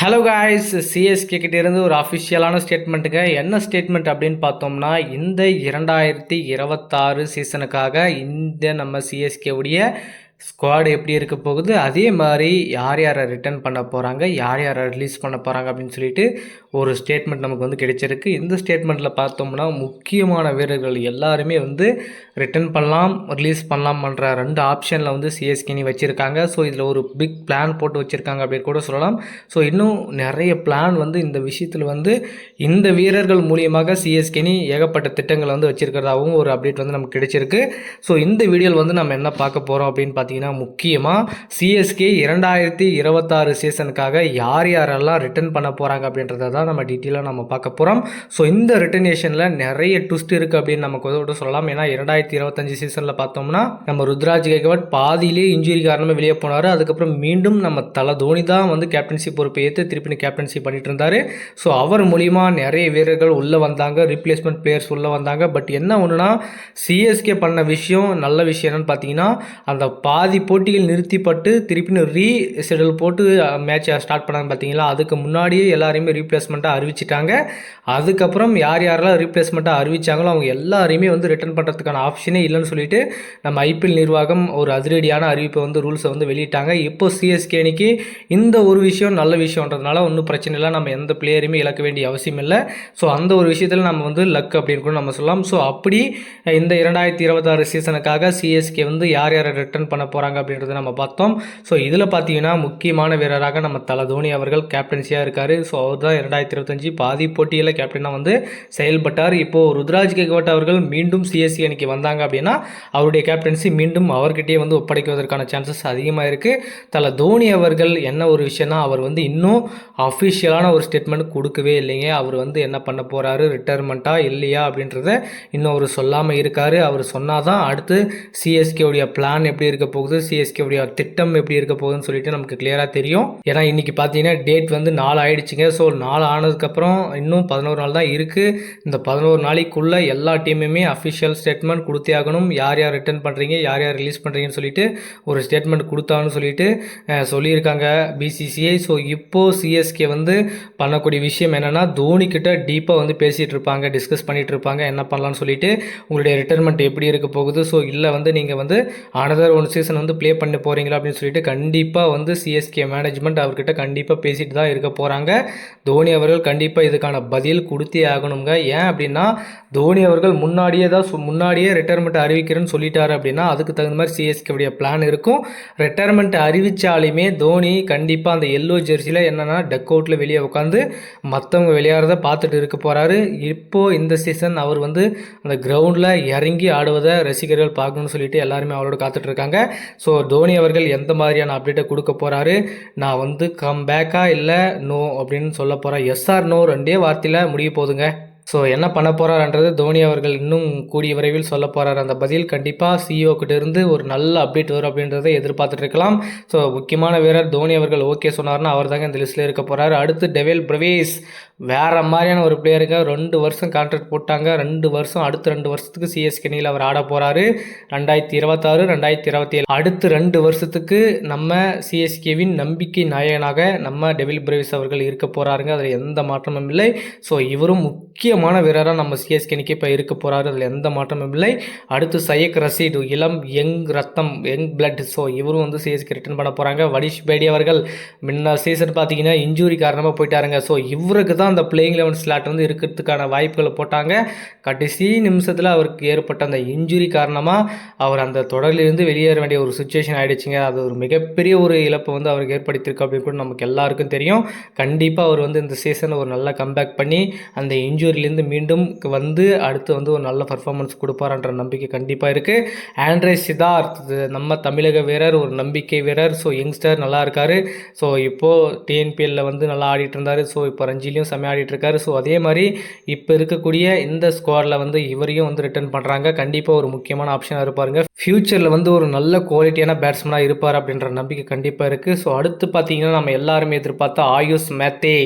Hello guys CSK கிட்டேருந்து ஒரு அஃபிஷியலான ஸ்டேட்மெண்ட்டுங்க என்ன ஸ்டேட்மெண்ட் அப்படின்னு பார்த்தோம்னா இந்த இரண்டாயிரத்தி இருபத்தாறு சீசனுக்காக இந்த நம்ம சிஎஸ்கே உடைய ஸ்குவாடு எப்படி இருக்க போகுது? அதே மாதிரி யார் யாரை ரிட்டர்ன் பண்ண போகிறாங்க யார் யாரை ரிலீஸ் பண்ண போகிறாங்க அப்படின்னு சொல்லிட்டு ஒரு ஸ்டேட்மெண்ட் நமக்கு வந்து கிடைச்சிருக்கு. இந்த ஸ்டேட்மெண்ட்டில் பார்த்தோம்னா முக்கியமான வீரர்கள் எல்லாருமே வந்து ரிட்டர்ன் பண்ணலாம் ரிலீஸ் பண்ணலாம் பண்ணுற ரெண்டு ஆப்ஷனில் வந்து சிஎஸ்கேனி வச்சுருக்காங்க. ஸோ இதில் ஒரு பிக் பிளான் போட்டு வச்சுருக்காங்க அப்படின்னு கூட சொல்லலாம். ஸோ இன்னும் நிறைய பிளான் வந்து இந்த விஷயத்தில் வந்து இந்த வீரர்கள் மூலியமாக சிஎஸ்கேனி ஏகப்பட்ட திட்டங்களை வந்து வச்சுருக்கிறதாகவும் ஒரு அப்டேட் வந்து நமக்கு கிடைச்சிருக்கு. ஸோ இந்த வீடியோவில் வந்து நம்ம என்ன பார்க்க போகிறோம் அப்படின்னு பார்த்தீங்கன்னா முக்கியமாக சிஎஸ்கே இரண்டாயிரத்தி இருபத்தாறு சீசனுக்காக யார் யாரெல்லாம் ரிட்டர்ன் பண்ண போகிறாங்க அப்படின்றத தான் நம்ம டீட்டெயிலாக நம்ம பார்க்க போகிறோம் ஸோ இந்த ரிட்டர்னேஷனில் நிறைய ட்விஸ்ட் இருக்குது அப்படின்னு நமக்கு கூட சொல்லலாம். ஏன்னா இரண்டாயிரத்தி இருபத்தஞ்சு சீசனில் பார்த்தோம்னா நம்ம ருத்ராஜ் கேக்வாட் பாதியிலே இன்ஜுரி காரணமாக வெளியே போனார். அதுக்கப்புறம் மீண்டும் நம்ம தலை தோனி தான் வந்து கேப்டன்சி பொறுப்பை ஏற்று திருப்பி கேப்டன்சி பண்ணிட்டு இருந்தார். ஸோ அவர் மூலிமா நிறைய வீரர்கள் உள்ளே வந்தாங்க ரீப்ளேஸ்மெண்ட் பிளேயர்ஸ் உள்ளே வந்தாங்க. பட் என்ன ஒன்றுனா சிஎஸ்கே பண்ண விஷயம் நல்ல விஷயம் என்னன்னு பார்த்தீங்கன்னா அந்த பா பாதி போட்டிகள் நிறுத்திப்பட்டு திருப்பின்னு ரீ ஷெடியூல் போட்டு மேட்சை ஸ்டார்ட் பண்ணாங்க பார்த்தீங்களா அதுக்கு முன்னாடியே எல்லாரையுமே ரீப்ளேஸ்மெண்ட்டாக அறிவிச்சிட்டாங்க. அதுக்கப்புறம் யார் யாரெல்லாம் ரீப்ளேஸ்மெண்ட்டாக அறிவிச்சாங்களோ அவங்க எல்லாரையுமே வந்து ரிட்டர்ன் பண்ணுறதுக்கான ஆப்ஷனே இல்லைன்னு சொல்லிட்டு நம்ம ஐபிஎல் நிர்வாகம் ஒரு அதிரடியான அறிவிப்பை வந்து ரூல்ஸை வந்து வெளியிட்டாங்க. இப்போ சிஎஸ்கே அணிக்கு இந்த ஒரு விஷயம் நல்ல விஷயன்றதுனால ஒன்றும் பிரச்சனை இல்லை. நம்ம எந்த பிளேயருமே இழக்க வேண்டிய அவசியம் இல்லை. ஸோ அந்த ஒரு விஷயத்தில் நம்ம வந்து லக் அப்படின்னு கூட நம்ம சொல்லலாம். ஸோ அப்படி இந்த இரண்டாயிரத்தி இருபத்தாறு சீசனுக்காக சிஎஸ்கே வந்து யார் யாரை ரிட்டர்ன் பண்ண போகிறாங்க அப்படின்றத நம்ம பார்த்தோம். ஸோ இதில் பார்த்தீங்கன்னா முக்கியமான வீரராக நம்ம தல தோனி அவர்கள் கேப்டன்சியாக இருக்கார். ஸோ அவர் தான் இரண்டாயிரத்தி இருபத்தஞ்சி பாதி போட்டியில் கேப்டனாக வந்து செயல்பட்டார். இப்போது ருத்ராஜ் கெக்வாட் அவர்கள் மீண்டும் சிஎஸ்சி அணிக்கு வந்தாங்க அப்படின்னா அவருடைய கேப்டன்சி மீண்டும் அவர்கிட்டயே வந்து ஒப்படைக்குவதற்கான சான்சஸ் அதிகமாக இருக்குது தல தோனி அவர்கள் என்ன ஒரு விஷயம்னா அவர் வந்து இன்னும் அஃபிஷியலான ஒரு ஸ்டேட்மெண்ட் கொடுக்கவே இல்லைங்க. அவர் வந்து என்ன பண்ண போகிறாரு ரிட்டையர்மெண்ட்டாக இல்லையா அப்படின்றத இன்னும் அவர் சொல்லாமல் இருக்கார். அவர் சொன்னால் தான் அடுத்து சிஎஸ்கே உடைய பிளான் எப்படி இருக்க போகுது சிஎஸ்கே உடைய திட்டம் எப்படி இருக்க போகுதுன்னு சொல்லிட்டு நமக்கு கிளியராக தெரியும். ஏன்னா இன்னைக்கு பார்த்தீங்கன்னா டேட் வந்து நாலு ஆயிடுச்சுங்க. ஸோ நாலு ஆனதுக்கப்புறம் இன்னும் பதினோரு நாள் தான் இருக்குது இந்த பதினோரு நாளைக்குள்ளே எல்லா டீமுமே அஃபிஷியல் ஸ்டேட்மெண்ட் கொடுத்தே ஆகணும். யார் யார் ரிட்டர்ன் பண்ணுறீங்க யார் யார் ரிலீஸ் பண்ணுறீங்கன்னு சொல்லிட்டு ஒரு ஸ்டேட்மெண்ட் கொடுத்தான்னு சொல்லிட்டு சொல்லியிருக்காங்க பிசிசிஐ ஸோ இப்போது சிஎஸ்கே வந்து பண்ணக்கூடிய விஷயம் என்னென்னா தோனி கிட்ட டீப்பாக வந்து பேசிகிட்டு இருப்பாங்க டிஸ்கஸ் பண்ணிட்டு இருப்பாங்க என்ன பண்ணலாம்னு சொல்லிட்டு உங்களுடைய ரிட்டர்மெண்ட் எப்படி இருக்க போகுது? ஸோ இல்லை வந்து நீங்கள் வந்து அனதர் ஒன் சீசன் வந்து ப்ளே பண்ண போகிறீங்களா அப்படின்னு சொல்லிட்டு கண்டிப்பாக வந்து சிஎஸ்கே மேனேஜ்மெண்ட் அவர்கிட்ட கண்டிப்பாக பேசிட்டு தான் இருக்க போகிறாங்க தோனி அவர்கள் கண்டிப்பாக இதுக்கான பதில் கொடுத்தே ஆகணுங்க. ஏன் அப்படின்னா தோனி அவர்கள் முன்னாடியே தான் முன்னாடியே ரிட்டையர்மெண்ட் அறிவிக்கிறேன்னு சொல்லிட்டாரு அப்படின்னா அதுக்கு தகுந்த மாதிரி சிஎஸ்கே உடைய பிளான் இருக்கும். ரிட்டையர்மெண்ட் அறிவித்தாலுமே தோனி கண்டிப்பாக அந்த எல்லோ ஜெர்சியில் என்னென்னா டக் அவுட்டில் வெளியே உட்காந்து மற்றவங்க விளையாடுறத பார்த்துட்டு இருக்க போகிறாரு இப்போது இந்த சீசன் அவர் வந்து அந்த கிரவுண்டில் இறங்கி ஆடுவதை ரசிகர்கள் பார்க்கணும்னு சொல்லிட்டு எல்லாருமே அவரோட காத்துட்டு இருக்காங்க. ஸோ தோனி அவர்கள் எந்த மாதிரியான அப்டேட்டை கொடுக்க போகிறாரு நான் வந்து கம் பேக்கா இல்லை நோ அப்படின்னு சொல்ல போகிறேன் எஸ்ஆர் நோ ரெண்டே வார்த்தையில் முடிய போகுதுங்க ஸோ என்ன பண்ண போகிறாருன்றது தோனி அவர்கள் இன்னும் கூடிய விரைவில் சொல்ல போகிறார் அந்த பதில் கண்டிப்பாக சிஇஓ இருந்து ஒரு நல்ல அப்டேட் வரும் அப்படின்றத எதிர்பார்த்துட்டு இருக்கலாம். ஸோ முக்கியமான வீரர் தோனி அவர்கள் ஓகே சொன்னார்னா அவர் தாங்க இந்த லிஸ்ட்டில் இருக்க போகிறாரு அடுத்து டெவெல் பிரவேஸ் வேறு மாதிரியான ஒரு பிளேயருங்க ரெண்டு வருஷம் கான்ட்ராக்ட் போட்டாங்க. ரெண்டு வருஷம் அடுத்த ரெண்டு வருஷத்துக்கு சிஎஸ்கே அணியில் அவர் ஆட போகிறாரு ரெண்டாயிரத்தி இருபத்தாறு ரெண்டாயிரத்தி இருபத்தி ஏழு அடுத்து ரெண்டு வருஷத்துக்கு நம்ம சிஎஸ்கேவின் நம்பிக்கை நாயகனாக நம்ம டெவில் பிரேவிஸ் அவர்கள் இருக்க போகிறாருங்க அதில் எந்த மாற்றமும் இல்லை. ஸோ இவரும் முக்கியமான வீரராக நம்ம சிஎஸ்கே அணிக்கு இப்போ இருக்க போகிறாரு அதில் எந்த மாற்றமும் இல்லை. அடுத்து சையக் ரசீடு இளம் யங் ரத்தம் யங் பிளட் ஸோ இவரும் வந்து சிஎஸ்கே ரிட்டர்ன் பண்ண போகிறாங்க வடிஷ் பேடி அவர்கள் முன்ன சீசன் பார்த்தீங்கன்னா இன்ஜூரி காரணமாக போயிட்டாருங்க. ஸோ இவருக்கு தான் அந்த பிளேயிங் லெவன் ஸ்லாட் வந்து இருக்கிறதுக்கான வாய்ப்புகளை போட்டாங்க. கடைசி நிமிஷத்தில் அவருக்கு ஏற்பட்ட அந்த இன்ஜுரி காரணமாக அவர் அந்த தொடரிலிருந்து வெளியேற வேண்டிய ஒரு சுச்சுவேஷன் ஆகிடுச்சிங்க அது ஒரு மிகப்பெரிய ஒரு இழப்பை வந்து அவருக்கு ஏற்படுத்தியிருக்கு அப்படின்னு கூட நமக்கு எல்லாருக்கும் தெரியும். கண்டிப்பாக அவர் வந்து இந்த சீசனில் ஒரு நல்ல கம்பேக் பண்ணி அந்த இன்ஜுரிலேருந்து மீண்டும் வந்து அடுத்து வந்து ஒரு நல்ல பர்ஃபார்மன்ஸ் கொடுப்பாருன்ற நம்பிக்கை கண்டிப்பாக இருக்குது ஆண்ட்ரே சிதார்த் நம்ம தமிழக வீரர் ஒரு நம்பிக்கை வீரர். ஸோ யங்ஸ்டர் நல்லா இருக்காரு. ஸோ இப்போது டிஎன்பிஎல்ல வந்து நல்லா ஆடிட்டு இருந்தார். ஸோ இப்போ ரஞ்சிலையும் செம்ம ஆடிட்டு இருக்காரு ஸோ அதே மாதிரி இப்போ இருக்கக்கூடிய இந்த ஸ்குவாடில் வந்து இவரையும் வந்து ரிட்டர்ன் பண்ணுறாங்க கண்டிப்பாக ஒரு முக்கியமான ஆப்ஷனாக இருப்பாருங்க. ஃப்யூச்சரில் வந்து ஒரு நல்ல குவாலிட்டியான பேட்ஸ்மனாக இருப்பார் அப்படின்ற நம்பிக்கை கண்டிப்பாக இருக்குது ஸோ அடுத்து பார்த்தீங்கன்னா நம்ம எல்லாருமே எதிர்பார்த்த ஆயுஷ் மேத்தே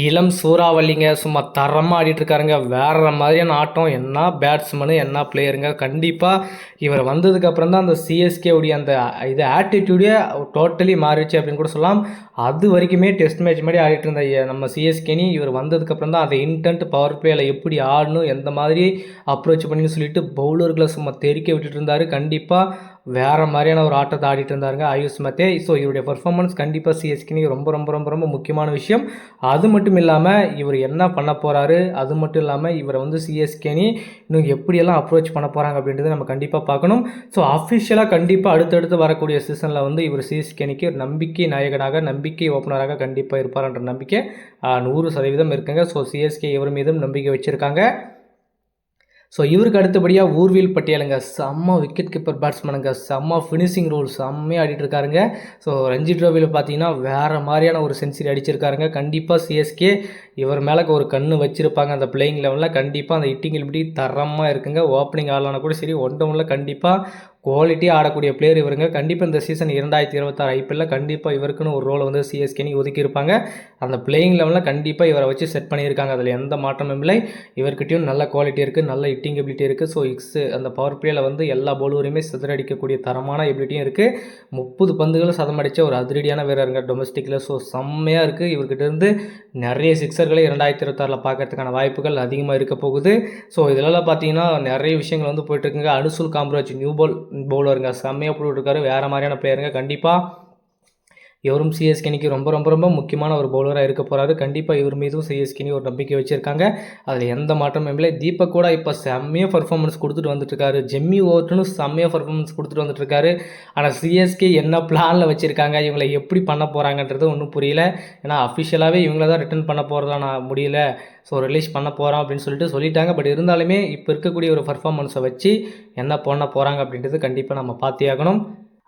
இளம் சூறாவளிங்க சும்மா தரமாக ஆடிட்டுருக்காருங்க. வேற மாதிரியான ஆட்டம் என்ன பேட்ஸ்மனு என்ன பிளேயருங்க கண்டிப்பாக இவர் வந்ததுக்கு அப்புறம் தான் அந்த சிஎஸ்கே உடைய அந்த இது ஆட்டிடியூடே டோட்டலி மாறிடுச்சு அப்படின்னு கூட சொல்லலாம். அது வரைக்குமே டெஸ்ட் மேட்ச் மாதிரி ஆடிட்டு இருந்த நம்ம சிஎஸ்கேனி இவர் வந்ததுக்கப்புறம் தான் அதை இன்டென்ட் பவர் பிளேயில் எப்படி ஆடணும் எந்த மாதிரி அப்ரோச் பண்ணின்னு சொல்லிட்டு பவுலர்களை சும்மா தெறிக்க விட்டுட்டு இருந்தார். கண்டிப்பாக வேறு மாதிரியான ஒரு ஆட்டத்தை ஆடிட்டு இருந்தாருங்க ஆயுஷ் மத்தே. ஸோ இவருடைய பர்ஃபார்மன்ஸ் கண்டிப்பாக சிஎஸ்கேனி ரொம்ப ரொம்ப ரொம்ப ரொம்ப முக்கியமான விஷயம். அது மட்டும் இல்லாமல் இவர் என்ன பண்ண போகிறாரு அது மட்டும் இல்லாமல் இவரை வந்து சிஎஸ்கேனி இன்னும் எப்படியெல்லாம் அப்ரோச் பண்ண போகிறாங்க அப்படின்றத நம்ம கண்டிப்பாக பார்க்கணும். ஸோ அஃபிஷியலாக கண்டிப்பாக அடுத்தடுத்து வரக்கூடிய சீசனில் வந்து இவர் சிஎஸ்கேனிக்கு ஒரு நம்பிக்கை நாயகனாக நம்பிக்கை ஓப்பனராக கண்டிப்பாக இருப்பார்ன்ற நம்பிக்கை நூறு சதவீதம் இருக்குங்க. ஸோ சிஎஸ்கே இவர் மீதும் நம்பிக்கை வச்சுருக்காங்க. ஸோ இவருக்கு அடுத்தபடியாக ஊர்வில் பட்டியலுங்க. செம்ம விக்கெட் கீப்பர் பேட்ஸ்மேனுங்க செம்ம ஃபினிஷிங் ரோல் செம்மையாக ஆடிட்டுருக்காருங்க ஸோ ரஞ்சி ட்ரோவியில் பார்த்தீங்கன்னா வேறு மாதிரியான ஒரு செஞ்சுரி அடிச்சிருக்காருங்க. கண்டிப்பாக சிஎஸ்கே இவர் மேலே ஒரு கண்ணு வச்சுருப்பாங்க. அந்த பிளேயிங் லெவலில் கண்டிப்பாக அந்த ஹிட்டிங் இப்படி தரமாக இருக்குங்க. ஓப்பனிங் ஆளான கூட சரி ஒன் டவுனில் கண்டிப்பாக குவாலிட்டியாக ஆடக்கூடிய பிளேயர் இவருங்க. கண்டிப்பாக இந்த சீசன் இரண்டாயிரத்தி இருபத்தாறு ஐபிஎல்லில் கண்டிப்பாக இவருக்குன்னு ஒரு ரோலை வந்து சிஎஸ்கேனி ஒதுக்கியிருப்பாங்க அந்த பிளேயிங் லெவலில் கண்டிப்பாக இவரை வச்சு செட் பண்ணியிருக்காங்க. அதில் எந்த மாற்றமும் இல்லை. இவர்கிட்டையும் நல்ல குவாலிட்டி இருக்குது நல்ல ஹிட்டிங் எபிலிட்டி இருக்குது ஸோ இக்ஸ் அந்த பவர் பிளேயில் வந்து எல்லா பவுலருமே சிதறடிக்கக்கூடிய தரமான எபிலிட்டியும் இருக்குது முப்பது பந்துகளும் சதம் அடித்த ஒரு அதிரடியான வீரருங்க டொமஸ்டிக்கில் ஸோ செம்மையாக இருக்குது இவர்கிட்ட இருந்து நிறைய சிக்ஸர்களை இரண்டாயிரத்தி இருபத்தாறில் பார்க்கறதுக்கான வாய்ப்புகள் அதிகமாக இருக்க போகுது. ஸோ இதெல்லாம் பார்த்தீங்கன்னா நிறைய விஷயங்கள் வந்து போயிட்டுருக்குங்க அனுசுல் காம்ராஜ் நியூ பால் பவுலருங்க செம்மையாக போட்டுருக்காரு வேறு மாதிரியான பிளேயருங்க கண்டிப்பாக இவரும் சிஎஸ்கேனிக்கு ரொம்ப ரொம்ப ரொம்ப முக்கியமான ஒரு பவுலராக இருக்க போகிறாரு கண்டிப்பாக இவர் மீதும் சிஎஸ்கேனி ஒரு நம்பிக்கை வச்சுருக்காங்க. அதில் எந்த மாற்றமும் இல்லை. தீபக் கூட இப்போ செம்மையாக பர்ஃபார்மன்ஸ் கொடுத்துட்டு வந்துட்டுருக்காரு. ஜெம்மி ஓவர்ட்டனும் செம்மையாக பர்ஃபார்மன்ஸ் கொடுத்துட்டு வந்துட்டுருக்காரு. ஆனால் சிஎஸ்கே என்ன பிளானில் வச்சுருக்காங்க? இவங்களை எப்படி பண்ண போகிறாங்கன்றது ஒன்றும் புரியல. ஏன்னா அஃபிஷியலாகவே இவங்கள தான் ரிட்டர்ன் பண்ண போகிறதா நான் முடியல. ஸோ ரிலீஸ் பண்ண போகிறோம் அப்படின்னு சொல்லிட்டு சொல்லிட்டாங்க. பட் இருந்தாலுமே இப்போ இருக்கக்கூடிய ஒரு பர்ஃபார்மன்ஸை வச்சு என்ன பண்ண போகிறாங்க அப்படின்றது கண்டிப்பாக நம்ம பார்த்தே ஆகணும்.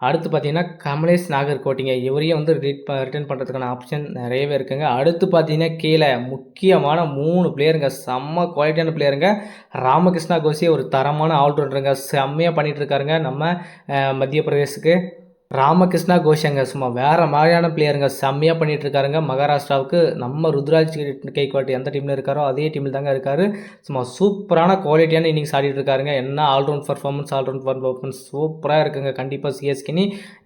அடுத்து பார்த்தீங்கன்னா கமலேஷ் நாகர்கோட்டிங்க இவரையும் வந்து ரிட் ரிட்டர்ன் பண்ணுறதுக்கான ஆப்ஷன் நிறையவே இருக்குங்க. அடுத்து பார்த்தீங்கன்னா கீழே முக்கியமான மூணு பிளேயருங்க செம்ம குவாலிட்டியான பிளேயருங்க ராமகிருஷ்ணா கோஷி ஒரு தரமான ஆல்ரவுண்டருங்க செம்மையாக பண்ணிகிட்டு இருக்காருங்க நம்ம மத்திய பிரதேசுக்கு ராமகிருஷ்ணா கோஷங்க சும்மா வேறு மாதிரியான பிளேயருங்க செம்மையாக பண்ணிகிட்டு இருக்காருங்க மகாராஷ்டிராவுக்கு நம்ம ருத்ராஜ் கைக்வாட் எந்த டீமில் இருக்காரோ அதே டீமில் தாங்க இருக்கார். சும்மா சூப்பரான குவாலிட்டியான இன்னிங்ஸ் ஆடிட்டு இருக்காருங்க என்ன ஆல்ரவுண்ட் பர்ஃபார்மன்ஸ் ஆல்ரவுண்ட் பர்ஃபார்மன்ஸ் சூப்பராக இருக்குங்க. கண்டிப்பாக சிஎஸ்கினி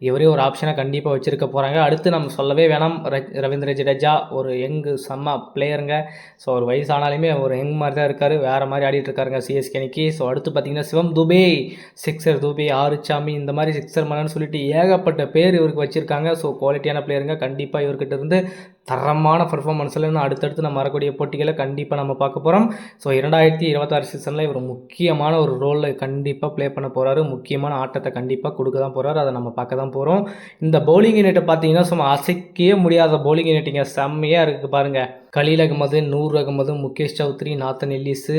இவரே ஒரு ஆப்ஷனை கண்டிப்பாக வச்சிருக்க போகிறாங்க அடுத்து நம்ம சொல்லவே வேணாம் ரஜ் ரவீந்திர ஜடேஜா ஒரு யங்கு செம்ம பிளேயருங்க ஸோ ஒரு வயசானாலுமே ஒரு யங் மாதிரி தான் இருக்கார். வேறு மாதிரி ஆடிட்டு இருக்காருங்க சிஎஸ்கேனிக்கு ஸோ அடுத்து பார்த்தீங்கன்னா சிவம் துபே சிக்ஸர் துபே ஆறுச்சாமி இந்த மாதிரி சிக்ஸர் மனன்னு சொல்லிட்டு ஏக ஏகப்பட்ட பேர் இவருக்கு வச்சுருக்காங்க. ஸோ குவாலிட்டியான பிளேயருங்க கண்டிப்பாக இவர்கிட்ட இருந்து தரமான பர்ஃபார்மன்ஸில் இன்னும் அடுத்தடுத்து நம்ம வரக்கூடிய போட்டிகளை கண்டிப்பாக நம்ம பார்க்க போகிறோம் ஸோ இரண்டாயிரத்தி இருபத்தாறு சீசனில் இவர் முக்கியமான ஒரு ரோலில் கண்டிப்பாக ப்ளே பண்ண போகிறாரு முக்கியமான ஆட்டத்தை கண்டிப்பாக கொடுக்க தான் போகிறாரு அதை நம்ம பார்க்க தான் போகிறோம் இந்த பவுலிங் யூனிட்டை பார்த்தீங்கன்னா சும்மா அசைக்கவே முடியாத பவுலிங் யூனிட்டுங்க செம்மையாக இருக்குது பாருங்கள் கலீல் அகமது நூர் அகமது முகேஷ் சௌத்ரி நாத்தன் எல்லிஸு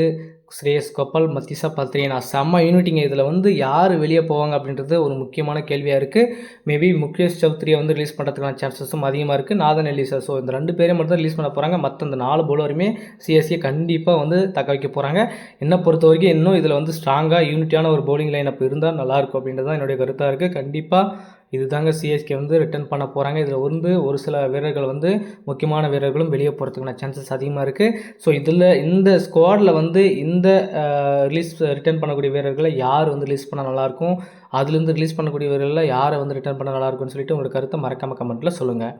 ஸ்ரேயஸ் கோபால் மத்திசா பத்ரியனா செம்ம யூனிட்டிங்க இதில் வந்து யார் வெளியே போவாங்க அப்படின்றது ஒரு முக்கியமான கேள்வியாக இருக்குது மேபி முகேஷ் சௌத்ரியை வந்து ரிலீஸ் பண்ணுறதுக்கான சான்சஸும் அதிகமாக இருக்குது நாதன் எல்லிசா. ஸோ இந்த ரெண்டு பேரையும் மட்டும் தான் ரிலீஸ் பண்ண போகிறாங்க மற்ற இந்த நாலு போலருமே சிஎஸ்சியை கண்டிப்பாக வந்து தக்க வைக்க போகிறாங்க என்னை பொறுத்த வரைக்கும் இன்னும் இதில் வந்து ஸ்ட்ராங்காக யூனிட்டியான ஒரு பவுலிங் அப்போ இருந்தால் நல்லாயிருக்கும் அப்படின்றது தான் என்னுடைய கருத்தாக இருக்குது கண்டிப்பாக இதுதாங்க சிஎஸ்கே வந்து ரிட்டர்ன் பண்ண போகிறாங்க இதில் வந்து ஒரு சில வீரர்கள் வந்து முக்கியமான வீரர்களும் வெளியே போகிறதுக்கான சான்சஸ் அதிகமாக இருக்குது ஸோ இதில் இந்த ஸ்குவாடில் வந்து இந்த ரிலீஸ் ரிட்டர்ன் பண்ணக்கூடிய வீரர்களை யார் வந்து ரிலீஸ் பண்ணால் நல்லாயிருக்கும்? அதுலேருந்து ரிலீஸ் பண்ணக்கூடிய வீரர்களில் யாரை வந்து ரிட்டர்ன் பண்ண நல்லாயிருக்கும்னு சொல்லிட்டு உங்களோட கருத்தை மறக்காமல் கமெண்ட்டில் சொல்லுங்கள்